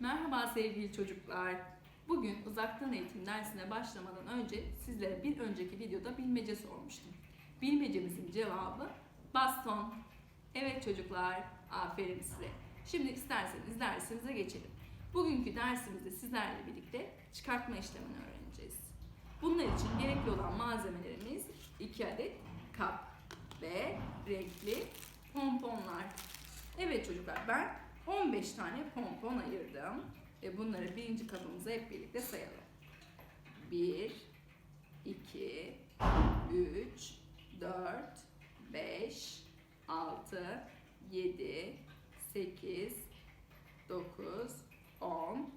Merhaba sevgili çocuklar. Bugün uzaktan eğitim dersine başlamadan önce sizlere bir önceki videoda bilmece sormuştum. Bilmecemizin cevabı baston. Evet çocuklar, aferin size. Şimdi isterseniz dersimize geçelim. Bugünkü dersimizde sizlerle birlikte çıkartma işlemini öğreneceğiz. Bunlar için gerekli olan malzemelerimiz 2 adet kap ve renkli pomponlar. Evet çocuklar ben 15 tane pompon ayırdım ve bunları birinci kabımıza hep birlikte sayalım. 1, 2, 3, 4, 5, 6, 7, 8, 9, 10,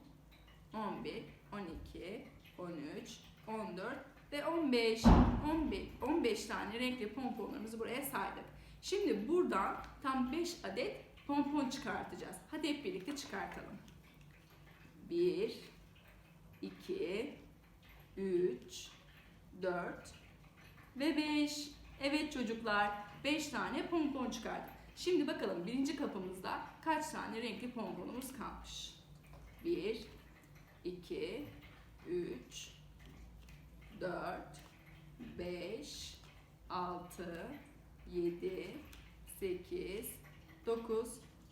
11, 12, 13, 14 ve 15. 15, 15 tane renkli pomponlarımızı buraya saydık. Şimdi buradan tam 5 adet pompon çıkartacağız. Hadi hep birlikte çıkartalım. 1, 2, 3, 4 ve 5. Evet çocuklar 5 tane pompon çıkardık. Şimdi bakalım birinci kapımızda kaç tane renkli pomponumuz kalmış. 1, 2, 3, 4, 5, 6, 7, 8, 9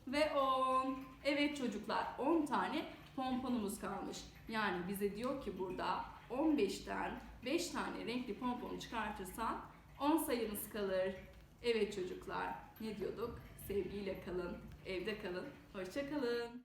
ve 10. Evet çocuklar 10 tane pomponumuz kalmış. Yani bize diyor ki burada 15'ten 5 tane renkli pomponu çıkartırsan 10 sayımız kalır. Evet çocuklar ne diyorduk? Sevgiyle kalın, evde kalın, hoşça kalın.